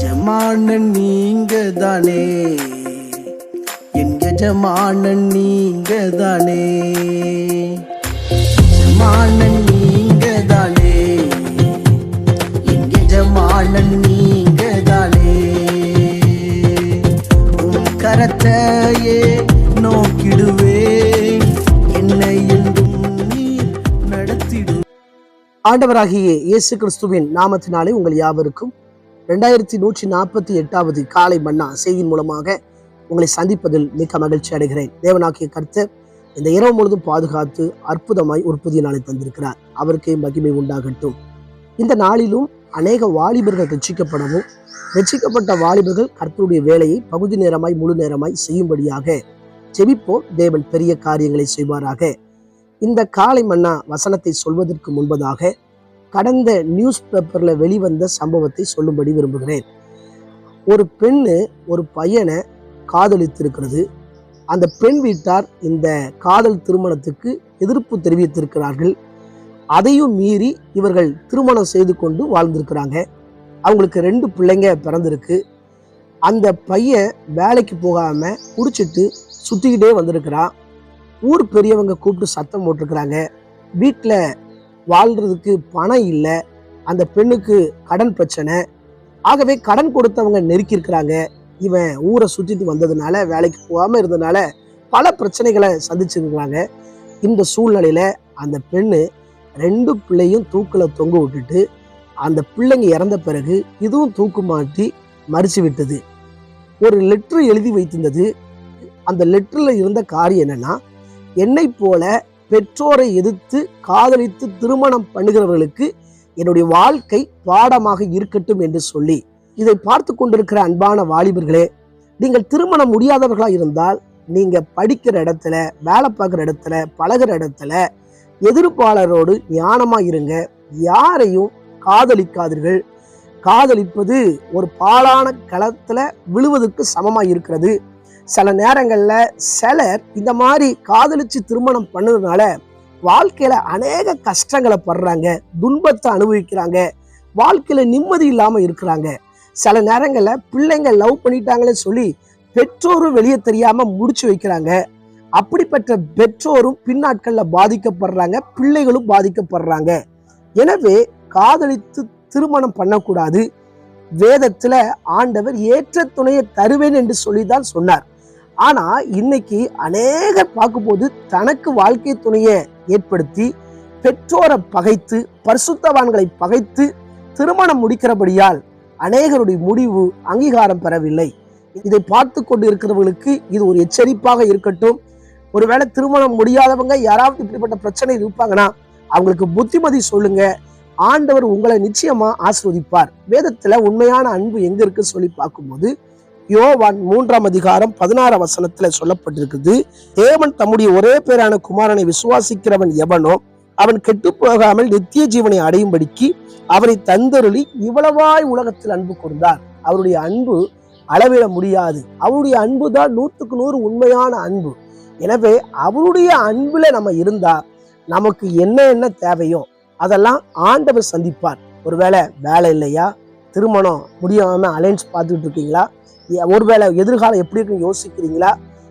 எஜமானன் நீங்க தானே என் எஜமானன் நீங்க தானே எஜமானன் நீங்க தானே என் எஜமானன் நீங்க தானே உன் கரத்தையே நோக்கிடுவே என்னை என்றும் நீர் நடத்திடு. ஆண்டவராகிய இயேசு கிறிஸ்துவின் நாமத்தினாலே உங்கள் யாவருக்கும் ரெண்டாயிரத்தி நூற்றி நாற்பத்தி எட்டாவது காலை மன்னா செய்தியின் மூலமாக உங்களை சந்திப்பதில் மிக்க மகிழ்ச்சி அடைகிறேன். தேவனாக்கிய கர்த்தர் இந்த இரவு முழுதும் பாதுகாத்து அற்புதமாய் ஒரு புதிய நாளை தந்திருக்கிறார். அவருக்கே மகிமை உண்டாகட்டும். இந்த நாளிலும் அநேக வாலிபர்கள் ரட்சிக்கப்படவும் ரட்சிக்கப்பட்ட வாலிபர்கள் கர்த்தருடைய வேலையை பகுதி நேரமாய் முழு நேரமாய் செய்யும்படியாக ஜெபிப்போம். தேவன் பெரிய காரியங்களை செய்வாராக. இந்த காலை மன்னா வசனத்தை சொல்வதற்கு முன்பதாக கடந்த நியூஸ் பேப்பரில் வெளிவந்த சம்பவத்தை சொல்லும்படி விரும்புகிறேன். ஒரு பெண்ணு ஒரு பையனை காதலித்திருக்கிறது. அந்த பெண் வீட்டார் இந்த காதல் திருமணத்துக்கு எதிர்ப்பு தெரிவித்திருக்கிறார்கள். அதையும் மீறி இவர்கள் திருமணம் செய்து கொண்டு வாழ்ந்திருக்கிறாங்க. அவங்களுக்கு ரெண்டு பிள்ளைங்க பிறந்திருக்கு. அந்த பையன் வேலைக்கு போகாமல் குடிச்சிட்டு சுற்றிக்கிட்டே வந்திருக்கிறான். ஊர் பெரியவங்க கூப்பிட்டு சத்தம் போட்டிருக்கிறாங்க. வீட்டில் வாழ்றதுக்கு பணம் இல்லை. அந்த பெண்ணுக்கு கடன் பிரச்சனை. ஆகவே கடன் கொடுத்தவங்க நெருக்கியிருக்கிறாங்க. இவன் ஊரை சுற்றிட்டு வந்ததுனால வேலைக்கு போகாமல் இருந்ததுனால பல பிரச்சனைகளை சந்திச்சிருக்கிறாங்க. இந்த சூழ்நிலையில் அந்த பெண்ணு ரெண்டு பிள்ளையும் தூக்கில் தொங்க விட்டுட்டு அந்த பிள்ளைங்க இறந்த பிறகு இதுவும் தூக்கு மாட்டி மறிச்சு விட்டது. ஒரு லெட்ரு எழுதி வைத்திருந்தது. அந்த லெட்டரில் இருந்த காரியம் என்னன்னா என்னை போல பெற்றோரை எதிர்த்து காதலித்து திருமணம் பண்ணுகிறவர்களுக்கு என்னுடைய வாழ்க்கை பாடமாக இருக்கட்டும் என்று சொல்லி இதை பார்த்து கொண்டிருக்கிற அன்பான வாலிபர்களே நீங்கள் திருமணம் முடியாதவர்களாக இருந்தால் நீங்கள் படிக்கிற இடத்துல வேலை பார்க்குற இடத்துல பழகுற இடத்துல எதிர்ப்பாளரோடு ஞானமாக இருங்க. யாரையும் காதலிக்காதீர்கள். காதலிப்பது ஒரு பாலான களத்தில் விழுவதற்கு சமமாக இருக்கிறது. சில நேரங்களில் சிலர் இந்த மாதிரி காதலிச்சு திருமணம் பண்ணதுனால வாழ்க்கையில அநேக கஷ்டங்களை படுறாங்க துன்பத்தை அனுபவிக்கிறாங்க வாழ்க்கையில நிம்மதி இல்லாம இருக்கிறாங்க. சில நேரங்களில் பிள்ளைங்க லவ் பண்ணிட்டாங்களே சொல்லி பெற்றோரும் வெளியே தெரியாம முடிச்சு வைக்கிறாங்க. அப்படிப்பட்ட பெற்றோரும் பின்னாட்கள்ல பாதிக்கப்படுறாங்க பிள்ளைகளும் பாதிக்கப்படுறாங்க. எனவே காதலித்து திருமணம் பண்ணக்கூடாது. வேதத்துல ஆண்டவர் ஏற்ற துணையை தருவேன் என்று சொல்லிதான் சொன்னார். ஆனா இன்னைக்கு அநேகர் பார்க்கும்போது தனக்கு வாழ்க்கை துணையை ஏற்படுத்தி பெற்றோரை பகைத்து பரிசுத்தவான்களை பகைத்து திருமணம் முடிக்கிறபடியால் அநேகருடைய முடிவு அங்கீகாரம் பெறவில்லை. இதை பார்த்து கொண்டு இருக்கிறவர்களுக்கு இது ஒரு எச்சரிப்பாக இருக்கட்டும். ஒருவேளை திருமணம் முடியாதவங்க யாராவது இப்படிப்பட்ட பிரச்சனை இருப்பாங்கன்னா அவங்களுக்கு புத்திமதி சொல்லுங்க. ஆண்டவர் உங்களை நிச்சயமா ஆஸ்வதிப்பார். வேதத்துல உண்மையான அன்பு எங்க இருக்கு சொல்லி பார்க்கும்போது யோவான் மூன்றாம் அதிகாரம் பதினாறாம் வசனத்துல சொல்லப்பட்டிருக்குது. தேவன் தம்முடைய ஒரே பேரான குமாரனை விசுவாசிக்கிறவன் எவனோ அவன் கெட்டு போகாமல் நித்திய ஜீவனை அடையும்படிக்கு அவரை தந்தருளி இவ்வளவாய் உலகத்தில் அன்பு கூர்ந்தார். அவருடைய அன்பு அளவிட முடியாது. அவருடைய அன்பு தான் நூற்றுக்கு நூறு உண்மையான அன்பு. எனவே அவருடைய அன்புல நம்ம இருந்தா நமக்கு என்ன என்ன தேவையோ அதெல்லாம் ஆண்டவர் சந்திப்பார். ஒருவேளை வேலை இல்லையா? திருமணம் முடியாம அலைன்ஸ் பார்த்துக்கிட்டு இருக்கீங்களா? ஒருவேளை எதிர்காலம் எப்படி இருக்குன்னு யோசிக்கிறீங்களா?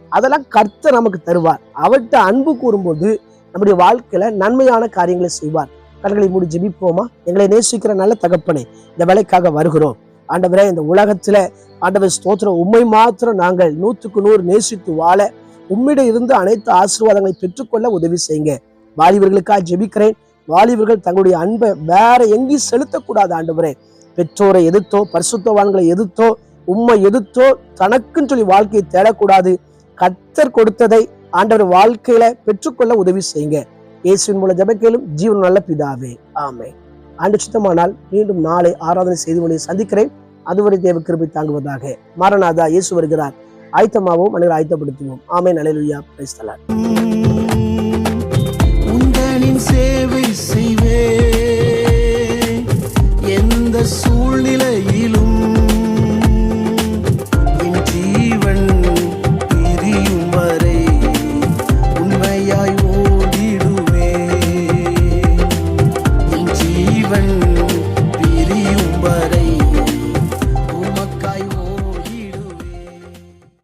அதெல்லாம் கர்த்தர் நமக்கு தருவார். அவர்கிட்ட அன்பு கூறும்போது நம்முடைய வாழ்க்கையில நன்மையான காரியங்களை செய்வார். கண்களை மூடி ஜெபிப்போமா? எங்களை நேசிக்கிற நல்ல தகப்பனை இந்த வேலைக்காக வருகிறோம். ஆண்டவரே இந்த உலகத்துல ஆண்டவர் ஸ்தோத்திரம். உண்மை மாத்திரம் நாங்கள் நூற்றுக்கு நூறு நேசித்து வாழ உம்மிட இருந்து அனைத்து ஆசீர்வாதங்களை பெற்றுக்கொள்ள உதவி செய்யுங்க. வாலிபர்களுக்காக ஜெபிக்கிறேன். வாலிபர்கள் தங்களுடைய அன்பை வேற எங்கேயும் செலுத்தக்கூடாது ஆண்டவரே. பெற்றோரை எதிர்த்தோ பரிசுத்தவான்களை எதிர்த்தோ உம்மை எதிர்த்தோ தனக்குன்னு சொல்லி வாழ்க்கையை தேடக்கூடாது. கத்தர் கொடுத்ததை ஆண்டவர் வாழ்க்கையில பெற்றுக்கொள்ள உதவி செய்யுங்க. இயேசுவின் மூலம் ஜெபக்கேலும் ஜீவன் நல்ல பிதாவே. ஆமை ஆண்டு சுத்தமானால் மீண்டும் நாளை ஆராதனை செய்து கொண்டு சந்திக்கிறேன். அதுவரை தேவ கிருபை தாங்குவதாக. மாரநாதா இயேசு வருகிறார். ஆயத்தமாகவும் மனிதர் ஆயத்தப்படுத்துவோம். ஆமே நலையிலுயா பேசலாம் சேவை